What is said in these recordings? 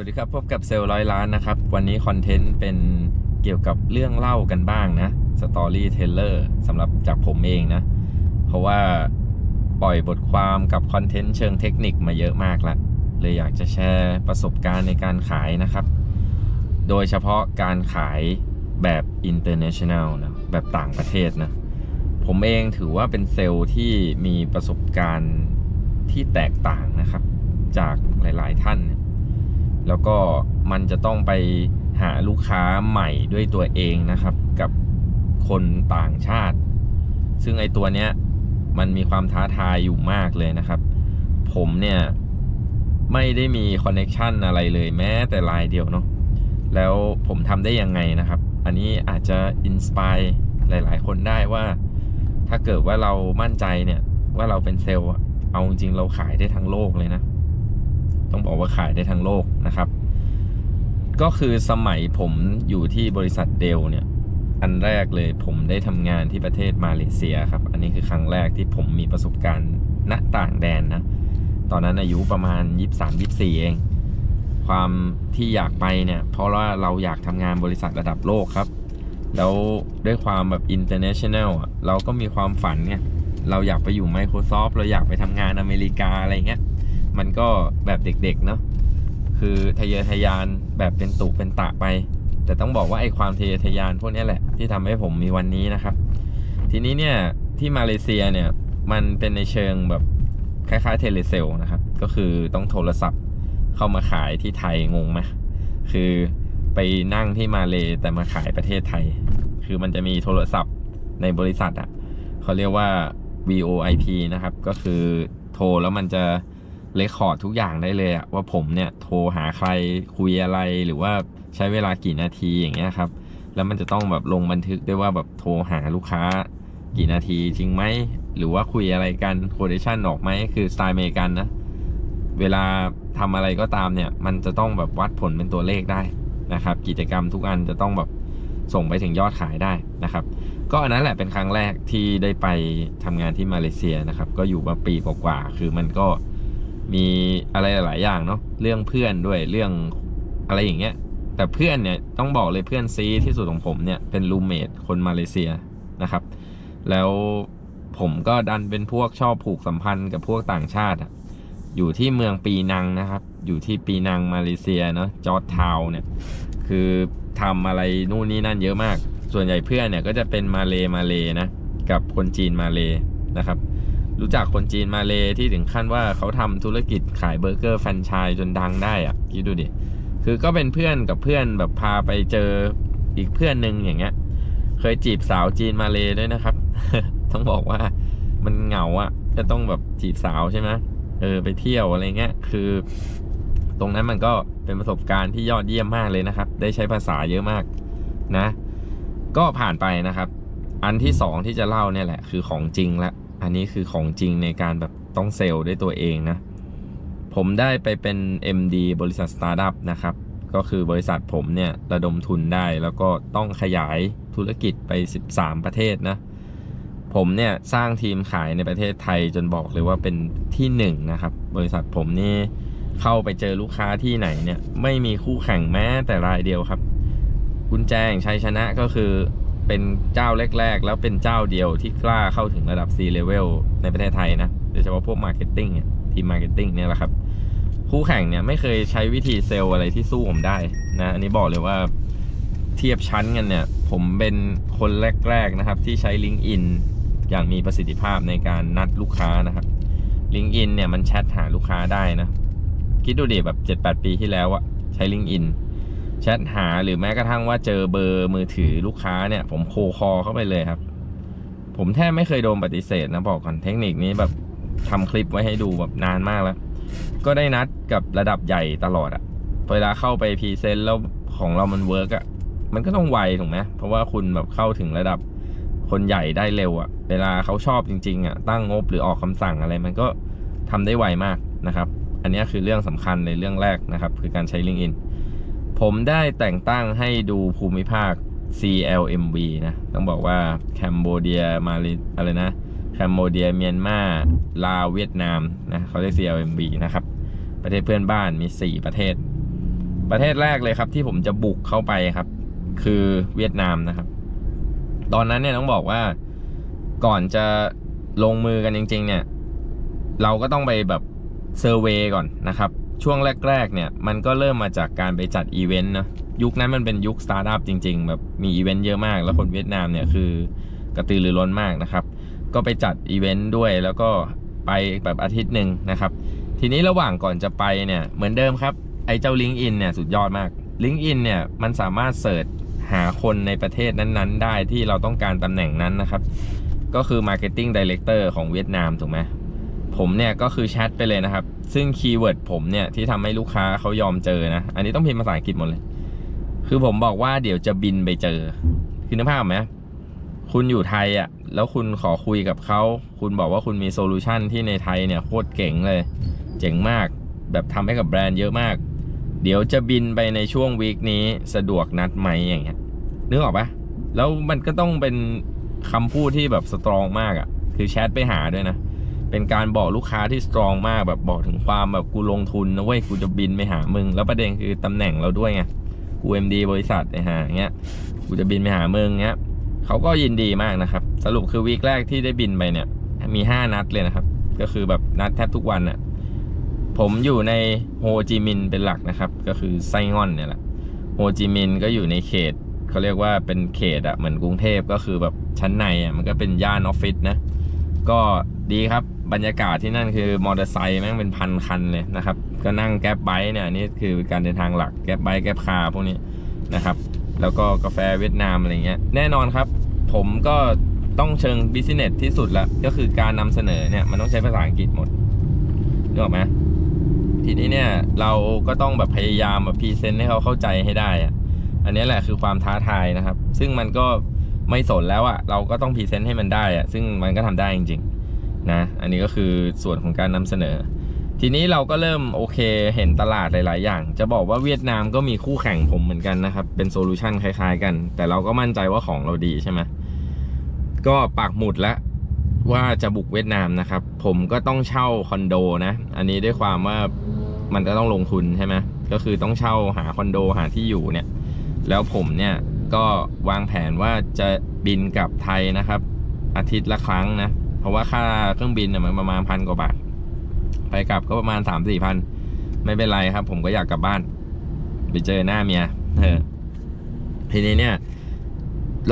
วัสดีครับพบกับเซลล์ร้อยล้านนะครับ วันนี้คอนเทนต์เป็นเกี่ยวกับเรื่องเล่ากันบ้างนะสตอรี่เทเลอร์สำหรับจากผมเองนะ เพราะว่าปล่อยบทความกับคอนเทนต์เชิงเทคนิคมาเยอะมากละเลยอยากจะแชร์ประสบการณ์ในการขายนะครับ โดยเฉพาะการขายแบบ international นะแบบต่างประเทศนะผมเองถือว่าเป็นเซลล์ที่มีประสบการณ์ที่แตกต่างนะครับ จากหลาย ๆ ท่านนี่ย แล้วก็มันจะต้องไปหาลูกค้าใหม่ด้วยตัวเองนะครับ กับคนต่างชาติ ซึ่งไอตัวเนี้ยมันมีความท้าทายอยู่มากเลยนะครับ ผมเนี่ยไม่ได้มีคอนเน็ชันอะไรเลยแม้แต่รายเดียวเนาะแล้วผมทำได้ยังไงนะครับ อันนี้อาจจะอินสปายหลาย ๆ คนได้ว่า ถ้าเกิดว่าเรามั่นใจเนี่ย ว่าเราเป็นเซลล์อะเอาจริงๆเราขายได้ทั้งโลกเลยนะ ต้องบอกว่าขายได้ทั้งโลกนะครับ ก็คือสมัยผมอยู่ที่บริษัทเดลเนี่ย อันแรกเลยผมได้ทำงานที่ประเทศมาเลเซียครับ อันนี้คือครั้งแรกที่ผมมีประสบการณ์ณต่างแดนนะ ตอนนั้นอายุประมาณ 23-24 เอง ความที่อยากไปเนี่ย เพราะว่าเราอยากทำงานบริษัทระดับโลกครับแล้วด้วยความแบบ international อะเราก็มีความฝันเนี่ย เราอยากไปอยู่ Microsoft เราอยากไปทำงานอเมริกาอะไรเงี้ย มันก็แบบเด็กๆเนาะคือทะเยอทะยานแบบเป็นตุเป็นตะไป แต่ต้องบอกว่าไอ้ความทะเยอทะยานพวกนี้แหละที่ทำให้ผมมีวันนี้นะครับ ทีนี้เนี่ยที่มาเลเซียเนี่ยมันเป็นในเชิงแบบคล้ายๆเทเลเซลนะครับ ก็คือต้องโทรศัพท์เข้ามาขายที่ไทยงงไหมคือไปนั่งที่มาเลแต่มาขายประเทศไทย คือมันจะมีโทรศัพท์ในบริษัทอะ่ะเขาเรียกว่า VoIP นะครับ ก็คือโทรแล้วมันจะ เรคคอร์ดทุกอย่างได้เลยอะว่าผมเนี่ยโทรหาใครคุยอะไรหรือว่าใช้เวลากี่นาทีอย่างเงี้ยครับ แล้วมันจะต้องแบบลงบันทึกด้วยว่าแบบโทรหาลูกค้า กี่นาทีจริงไหมหรือว่าคุยอะไรกันโคเดชันออกไหมคือสไตล์อเมริกันนะเวลาทำอะไรก็ตามเนี่ย มันจะต้องแบบวัดผลเป็นตัวเลขได้นะครับ กิจกรรมทุกอันจะต้องแบบส่งไปถึงยอดขายได้นะครับ ก็อันนั้นแหละเป็นครั้งแรกที่ได้ไปทำงานที่มาเลเซียนะครับ ก็อยู่มาปีกว่าๆคือมันก็ มีอะไรหลาย ๆ อย่างเนาะเรื่องเพื่อนด้วยเรื่องอะไรอย่างเงี้ย แต่เพื่อนเนี่ยต้องบอกเลยเพื่อนซีที่สุดของผมเนี่ยเป็นรูเมทคนมาเลเซียนะครับ แล้วผมก็ดันเป็นพวกชอบผูกสัมพันธ์กับพวกต่างชาติอะอยู่ที่เมืองปีนังนะครับ อยู่ที่ปีนังมาเลเซียเนาะจอร์จทาวเนี่ยคือทำอะไรนู่นนี่นั่นเยอะมาก ส่วนใหญ่เพื่อนเนี่ยก็จะเป็นมาเลมาเลนะกับคนจีนมาเลนะครับ รู้จักคนจีนมาเลที่ถึงขั้นว่าเขาทำธุรกิจขายเบอร์เกอร์แฟรนไชส์จนดังได้อะคิดดูดิ คือก็เป็นเพื่อนกับเพื่อนแบบพาไปเจออีกเพื่อนหนึ่งอย่างเงี้ย เคยจีบสาวจีนมาเลด้วยนะครับ ต้องบอกว่ามันเหงาอะจะต้องแบบจีบสาวใช่ไหมเออไปเที่ยวอะไรเงี้ย คือ ตรงนั้นมันก็เป็นประสบการณ์ที่ยอดเยี่ยมมากเลยนะครับ ได้ใช้ภาษาเยอะมากนะ ก็ผ่านไปนะครับ อันที่สองที่จะเล่าเนี่ยแหละ คือของจริงละ อันนี้คือของจริงในการแบบต้องเซลล์ด้วยตัวเองนะ ผมได้ไปเป็น MD บริษัทสตาร์ทอัพนะครับ ก็คือบริษัทผมเนี่ยระดมทุนได้แล้วก็ต้องขยายธุรกิจไป 13 ประเทศนะ ผมเนี่ยสร้างทีมขายในประเทศไทยจนบอกเลยว่าเป็นที่หนึ่งนะครับ บริษัทผมนี่เข้าไปเจอลูกค้าที่ไหนเนี่ยไม่มีคู่แข่งแม้แต่รายเดียวครับ กุญแจแห่งชัยชนะก็คือ เป็นเจ้าแรก ๆ แล้วเป็นเจ้าเดียวที่กล้าเข้าถึงระดับ C level ในประเทศไทยนะโดยเฉพาะพวก Marketing เนี่ยทีม Marketing เนี่ยแหละครับ คู่แข่งเนี่ยไม่เคยใช้วิธีเซลล์อะไรที่สู้ผมได้นะ อันนี้บอกเลยว่าเทียบชั้นกันเนี่ย ผมเป็นคนแรก ๆ นะครับ ที่ใช้ LinkedIn อย่างมีประสิทธิภาพในการนัดลูกค้านะครับ LinkedIn เนี่ยมันแชทหาลูกค้าได้นะ คิดดูดิแบบ 7-8 ปีที่แล้วอะใช้ LinkedIn แชทหาหรือแม้กระทั่งว่าเจอเบอร์มือถือลูกค้าเนี่ย ผมโคคอเข้าไปเลยครับ ผมแทบไม่เคยโดนปฏิเสธนะบอกก่อนเทคนิคนี้แบบทำคลิปไว้ให้ดูแบบนานมากแล้ว ก็ได้นัดกับระดับใหญ่ตลอดอะเวลาเข้าไปพรีเซนต์แล้วของเรามันเวิร์กอะมันก็ต้องไวถูกไหมเพราะว่าคุณแบบเข้าถึงระดับคนใหญ่ได้เร็วอะเวลาเขาชอบจริงๆอะตั้งงบหรือออกคำสั่งอะไรมันก็ทำได้ไวมากนะครับ อันนี้คือเรื่องสำคัญในเรื่องแรกนะครับ คือการใช้ LinkedIn ผมได้แต่งตั้งให้ดูภูมิภาค CLMV นะ ต้องบอกว่าแคนโบเดียมาเลอะไรนะแคนโบเดียเมียนมาลาวเวียดนามนะเขาเรียก CLMV นะครับ ประเทศเพื่อนบ้านมี 4 ประเทศ ประเทศแรกเลยครับที่ผมจะบุกเข้าไปครับ คือเวียดนามนะครับ ตอนนั้นเนี่ยต้องบอกว่าก่อนจะลงมือกันจริง ๆ เนี่ย เราก็ต้องไปแบบเซอร์เวยก่อนนะครับ ช่วงแรก ๆ เนี่ย มันก็เริ่มมาจากการไปจัดอีเวนต์นะยุคนั้นมันเป็นยุคสตาร์ทอัพจริง ๆ แบบมีอีเวนต์เยอะมาก แล้วคนเวียดนามเนี่ยคือกระตือรือร้นมากนะครับ ก็ไปจัดอีเวนต์ด้วยแล้วก็ไปแบบอาทิตย์หนึ่งนะครับ ทีนี้ระหว่างก่อนจะไปเนี่ยเหมือนเดิมครับ ไอ้เจ้า LinkedIn เนี่ยสุดยอดมาก LinkedIn เนี่ยมันสามารถเสิร์ชหาคนในประเทศนั้นๆ ได้ที่เราต้องการตำแหน่งนั้นนะครับ ก็คือ Marketing Director ของเวียดนามถูกไหม ผมเนี่ยก็คือแชทไปเลยนะครับ ซึ่งคีย์เวิร์ดผมเนี่ยที่ทำให้ลูกค้าเขายอมเจอนะ อันนี้ต้องพิมพ์ภาษาอังกฤษหมดเลย คือผมบอกว่าเดี๋ยวจะบินไปเจอ คือนึกภาพไหมคุณอยู่ไทยอะ แล้วคุณขอคุยกับเขา คุณบอกว่าคุณมีโซลูชันที่ในไทยเนี่ยโคตรเก่งเลย เจ๋งมาก แบบทำให้กับแบรนด์เยอะมาก เดี๋ยวจะบินไปในช่วงวีคนี้สะดวกนัดไหมอย่างเงี้ย นึกออกปะแล้วมันก็ต้องเป็นคำพูดที่แบบสตรองมากอะ่ะ คือแชทไปหาด้วยนะ เป็นการบอกลูกค้าที่สตรองมากแบบบอกถึงความแบบกูลงทุนนะเว้ยกูจะบินไปหามึง แล้วประเด็นคือตำแหน่งเราด้วยไงกูเอ็มดีบริษัทไอ้ห่าเงี้ยกูจะบินไปหามึงเงี้ยเขาก็ยินดีมากนะครับ สรุปคือวีคแรกที่ได้บินไปเนี่ย มี 5 นัดเลยนะครับ ก็คือแบบนัดแทบทุกวันอะ่ะผมอยู่ในโฮจิมินห์เป็นหลักนะครับ ก็คือไซงอนเนี่ยแหละโฮจิมินห์ก็อยู่ในเขตเขาเรียกว่าเป็นเขตอะเหมือนกรุงเทพก็คือแบบชั้นในอะมันก็เป็นย่านออฟฟิศนะ ก็ดีครับ บรรยากาศที่นั่นคือมอเตอร์ไซค์แม่งเป็นพันคันเลยนะครับ ก็นั่งแก๊บไบค์เนี่ยนี่คือการเดินทางหลักแก๊บไบค์แก๊บคาร์พวกนี้นะครับ แล้วก็กาแฟเวียดนามอะไรเงี้ยแน่นอนครับ ผมก็ต้องเชิงบิสเนสที่สุดละก็คือการนำเสนอเนี่ยมันต้องใช้ภาษาอังกฤษหมดนึกออกไหมทีนี้เนี่ยเราก็ต้องแบบพยายามแบบพรีเซนต์ให้เขาเข้าใจให้ได้อะอันนี้แหละคือความท้าทายนะครับ ซึ่งมันก็ไม่สนแล้วอะเราก็ต้องพรีเซนต์ให้มันได้อะซึ่งมันก็ทำได้จริงๆ นะอันนี้ก็คือส่วนของการนำเสนอ ทีนี้เราก็เริ่มโอเคเห็นตลาดหลาย ๆ อย่าง จะบอกว่าเวียดนามก็มีคู่แข่งผมเหมือนกันนะครับ เป็นโซลูชันคล้าย ๆ กัน แต่เราก็มั่นใจว่าของเราดีใช่ไหมก็ปักหมุดแล้วว่าจะบุกเวียดนามนะครับ ผมก็ต้องเช่าคอนโดนะ อันนี้ด้วยความว่ามันจะต้องลงทุนใช่ไหมก็คือต้องเช่าหาคอนโดหาที่อยู่เนี่ย แล้วผมเนี่ยก็วางแผนว่าจะบินกลับไทยนะครับ อาทิตย์ละครั้งนะ ราะว่าค่าเครื่องบินเนี่ยมันประมาณพันกว่าบาท ไปกลับก็ประมาณสามสี่พัน ไม่เป็นไรครับ ผมก็อยากกลับบ้าน ไปเจอหน้าเมียเออทีนี้เนี่ย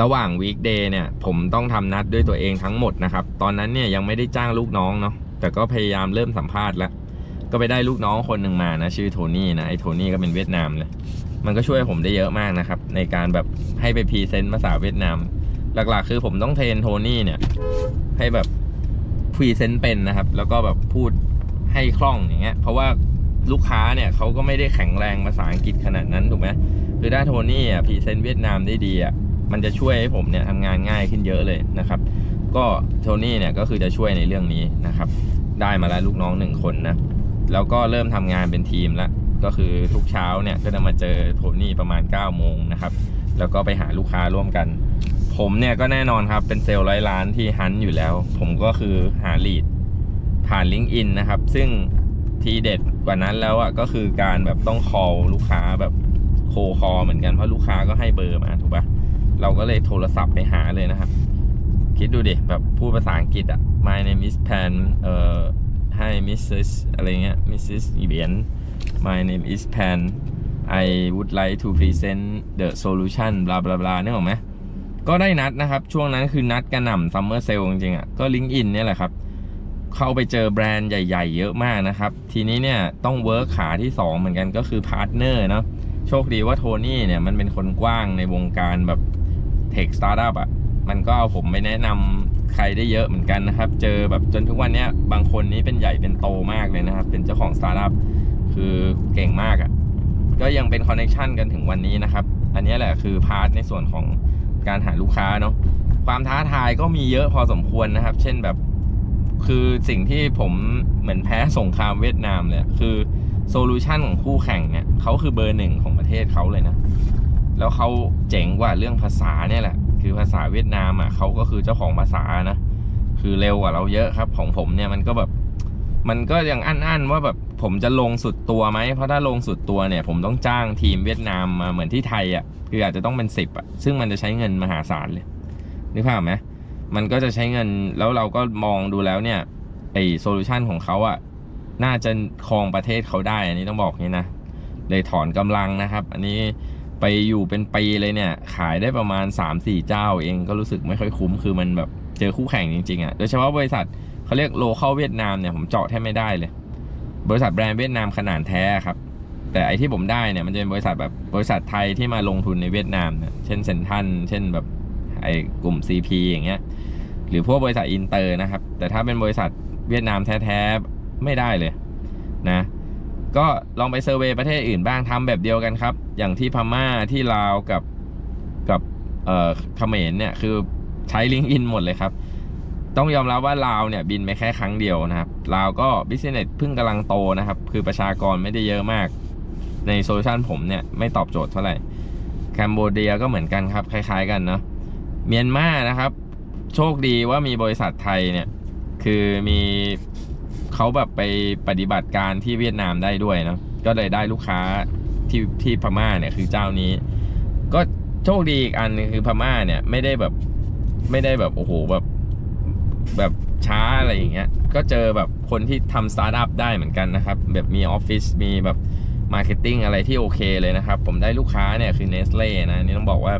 ระหว่างวีคเดย์เนี่ย ผมต้องทำนัดด้วยตัวเองทั้งหมดนะครับ ตอนนั้นเนี่ยยังไม่ได้จ้างลูกน้องเนาะ แต่ก็พยายามเริ่มสัมภาษณ์แล้ว ก็ไปได้ลูกน้องคนหนึ่งมานะ ชื่อโทนี่นะ ไอ้โทนี่ก็เป็นเวียดนามเลย มันก็ช่วยผมได้เยอะมากนะครับ ในการแบบให้ไปพรีเซนต์ภาษาเวียดนาม หลักๆ คือผมต้องเทรนโทนี่เนี่ย ให้แบบ พรีเซนต์เป็นนะครับ แล้วก็แบบพูดให้คล่องอย่างเงี้ย เพราะว่าลูกค้าเนี่ยเขาก็ไม่ได้แข็งแรงภาษาอังกฤษขนาดนั้นถูกไหมคือถ้าโทนี่อะพรีเซนต์เวียดนามได้ดีอะมันจะช่วยให้ผมเนี่ยทำงานง่ายขึ้นเยอะเลยนะครับ ก็โทนี่เนี่ยก็คือจะช่วยในเรื่องนี้นะครับ ได้มาแล้วลูกน้องหนึ่งคนนะแล้วก็เริ่มทำงานเป็นทีมล้วก็คือทุกเช้าเนี่ยก็จะมาเจอโทนี่ประมาณ9ก้าโมงนะครับแล้วก็ไปหาลูกค้าร่วมกัน ผมเนี่ยก็แน่นอนครับเป็นเซลล์ร้อยล้านที่ฮันอยู่แล้ว ผมก็คือหาลีดผ่าน l i n k ์อินนะครับ ซึ่งทีเด็ดกว่านั้นแล้วอะก็คือการแบบต้อง call ลูกค้าแบบโคคอเหมือนกันเพราะลูกค้าก็ให้เบอร์มาถูกปะเราก็เลยโทรศัพท์ไปหาเลยนะครับ คิดดูดิแบบพูดภาษาอังกฤษอะ My name is Pan เอ่อ Hi Mrs อะไรเงี้ย Mrs อีเบียน My name is Pan I would like to present the solution บลาบลาบลาเนี่ยหรอกไหม ก็ได้นัดนะครับ ช่วงนั้นคือนัดกระหน่ำซัมเมอร์เซลจริงๆอะก็ลิงก์อินเนี่ยแหละครับ เข้าไปเจอแบรนด์ใหญ่ ๆ เยอะมากนะครับ ทีนี้เนี่ยต้องเวิร์คขาที่ 2 เหมือนกันก็คือพาร์ทเนอร์เนาะโชคดีว่าโทนี่เนี่ยมันเป็นคนกว้างในวงการแบบเทคสตาร์ทอัพอะมันก็เอาผมไปแนะนำใครได้เยอะเหมือนกันนะครับ เจอแบบจนทุกวันนี้บางคนนี้เป็นใหญ่เป็นโตมากเลยนะครับ เป็นเจ้าของสตาร์ทอัพคือเก่งมากอะ ก็ยังเป็นคอนเน t ชันกันถึงวันนี้นะครับ อันนี้แหละคือพาร์ทในส่วนของ การหาลูกค้าเนาะความท้าทายก็มีเยอะพอสมควรนะครับ เช่นแบบคือสิ่งที่ผมเหมือนแพ้สงครามเวียดนามเลยคือโซลูชันของคู่แข่งเนี่ยเขาคือเบอร์หนึ่งของประเทศเขาเลยนะ แล้วเขาเจ๋งกว่าเรื่องภาษาเนี่ยแหละ คือภาษาเวียดนามอะเขาก็คือเจ้าของภาษานะ คือเร็วกว่าเราเยอะครับ ของผมเนี่ยมันก็แบบ มันก็ยังอั้นๆว่าแบบ ผมจะลงสุดตัวไหม เพราะถ้าลงสุดตัวเนี่ย ผมต้องจ้างทีมเวียดนามมาเหมือนที่ไทยอะ คืออาจจะต้องเป็นสิบอะ ซึ่งมันจะใช้เงินมหาศาลเลยนึกภาพไหมมันก็จะใช้เงินแล้วเราก็มองดูแล้วเนี่ยไอ้โซลูชันของเขาอะน่าจะครองประเทศเขาได้ อันนี้ต้องบอกนี้นะ เลยถอนกำลังนะครับ อันนี้ไปอยู่เป็นปีเลยเนี่ย ขายได้ประมาณ 3-4 เจ้าเองก็รู้สึกไม่ค่อยคุ้มคือมันแบบเจอคู่แข่งจริงๆอะโดยเฉพาะบริษัทเขาเรียกโลเข้าเวียดนามเนี่ยผมเจาะแทบไม่ได้เลย บริษัทแบรนด์เวียดนามขนาดแท้ครับ แต่ไอที่ผมได้เนี่ยมันจะเป็นบริษัทแบบบริษัทไทยที่มาลงทุนในเวียดนามเนี่ยเช่นเซนทันเช่นแบบไอกลุ่ม CP อย่างเงี้ยหรือพวกบริษัทอินเตอร์นะครับ แต่ถ้าเป็นบริษัทเวียดนามแท้ๆไม่ได้เลยนะก็ลองไปเซอร์เวยประเทศอื่นบ้างทำแบบเดียวกันครับ อย่างที่พม่าที่ลาวกับกับเอ่อเขมรเนี่ยคือใช้ลิงก์อินหมดเลยครับ ต้องยอมรับว่าลาวเนี่ยบินไปแค่ครั้งเดียวนะครับลาวก็บิสเนสเพิ่งกำลังโตนะครับ คือประชากรไม่ได้เยอะมาก ในโซลูชันผมเนี่ยไม่ตอบโจทย์เท่าไหร่แคนโบเดียก็เหมือนกันครับคล้าย ๆ กันเนาะเมียนมานะครับ โชคดีว่ามีบริษัทไทยเนี่ยคือมีเขาแบบไปปฏิบัติการที่เวียดนามได้ด้วยเนาะก็เลยได้ลูกค้าที่ที่พม่าเนี่ยคือเจ้านี้ ก็โชคดีอีกอันคือพม่าเนี่ยไม่ได้แบบไม่ได้แบบโอ้โหแบบ แบบช้าอะไรอย่างเงี้ย ก็เจอแบบคนที่ทำสตาร์ทอัพได้เหมือนกันนะครับ แบบมีออฟฟิศมีแบบมาร์เก็ตติ้งอะไรที่โอเคเลยนะครับ ผมได้ลูกค้าเนี่ยคือเนสเล่นะนนี่ต้องบอกว่า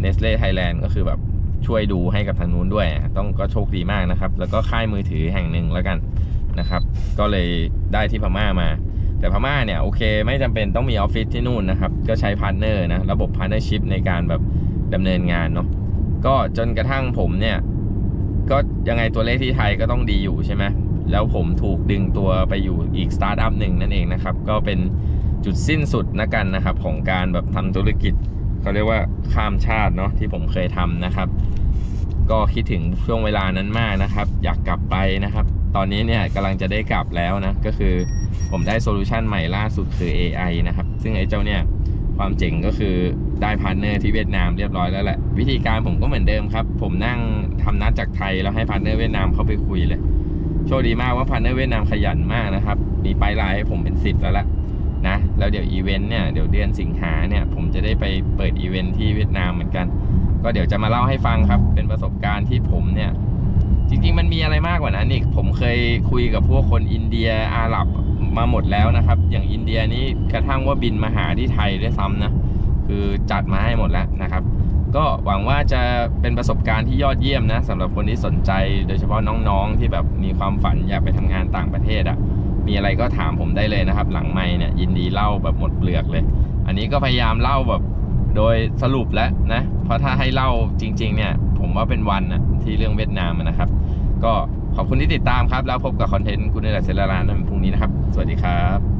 เนสเล่ไทยแลนด์ก็คือแบบช่วยดูให้กับทางนู้นด้วย ต้องก็โชคดีมากนะครับ แล้วก็ค่ายมือถือแห่งหนึ่งแล้วกันนะครับ ก็เลยได้ที่พม่ามา แต่พม่าเนี่ยโอเค ไม่จำเป็นต้องมีออฟฟิศที่นู่นนะครับ ก็ใช้พาร์ทเนอร์นะ ระบบพาร์ทเนอร์ชิพในการแบบดำเนินงานเนาะก็จนกระทั่งผมเนี่ย ก็ยังไงตัวเลขที่ไทยก็ต้องดีอยู่ใช่ไหมแล้วผมถูกดึงตัวไปอยู่อีกสตาร์ทอัพหนึ่งนั่นเองนะครับ ก็เป็นจุดสิ้นสุดนะกันนะครับ ของการแบบทำธุรกิจเขาเรียกว่าข้ามชาติเนาะที่ผมเคยทำนะครับ ก็คิดถึงช่วงเวลานั้นมากนะครับ อยากกลับไปนะครับ ตอนนี้เนี่ยกำลังจะได้กลับแล้วนะ ก็คือผมได้โซลูชันใหม่ล่าสุดคือ AI นะครับ ซึ่งไอ้เจ้าเนี่ยความเจ๋งก็คือ ได้พาร์ทเนอร์ที่เวียดนามเรียบร้อยแล้วแหละ วิธีการผมก็เหมือนเดิมครับ ผมนั่งทำนัดจากไทยแล้วให้พาร์ทเนอร์เวียดนามเข้าไปคุยเลย โชคดีมากว่าพาร์ทเนอร์เวียดนามขยันมากนะครับ มีไปลน์ให้ผมเป็นสิบแล้วละนะ แล้วเดี๋ยวอีเวนต์เนี่ยเดี๋ยวเดือนสิงหาเนี่ย ผมจะได้ไปเปิดอีเวนต์ที่เวียดนามเหมือนกัน ก็เดี๋ยวจะมาเล่าให้ฟังครับ เป็นประสบการณ์ที่ผมเนี่ย จริง ๆ มันมีอะไรมากกว่านั้นอีก ผมเคยคุยกับพวกคนอินเดียอาหรับมาหมดแล้วนะครับ อย่างอินเดียนี่กระทั่งว่าบินมาหาที่ไทยด้วยซ้ำนะ คือจัดมาให้หมดแล้วนะครับ ก็หวังว่าจะเป็นประสบการณ์ที่ยอดเยี่ยมนะสำหรับคนที่สนใจโดยเฉพาะน้องๆ ที่แบบมีความฝันอยากไปทำงานต่างประเทศอะ่ะมีอะไรก็ถามผมได้เลยนะครับ หลังไม่เนี่ยยินดีเล่าแบบหมดเปลือกเลย อันนี้ก็พยายามเล่าแบบโดยสรุปแล้วนะเพราะถ้าให้เล่าจริง ๆ เนี่ย ผมว่าเป็นวันนะที่เรื่องเวียดนามนะครับ ก็ขอบคุณที่ติดตามครับ แล้วพบกับคอนเทนต์คุณในหลักเซลลารานในวันพรุ่งนี้นะครับ สวัสดีครับ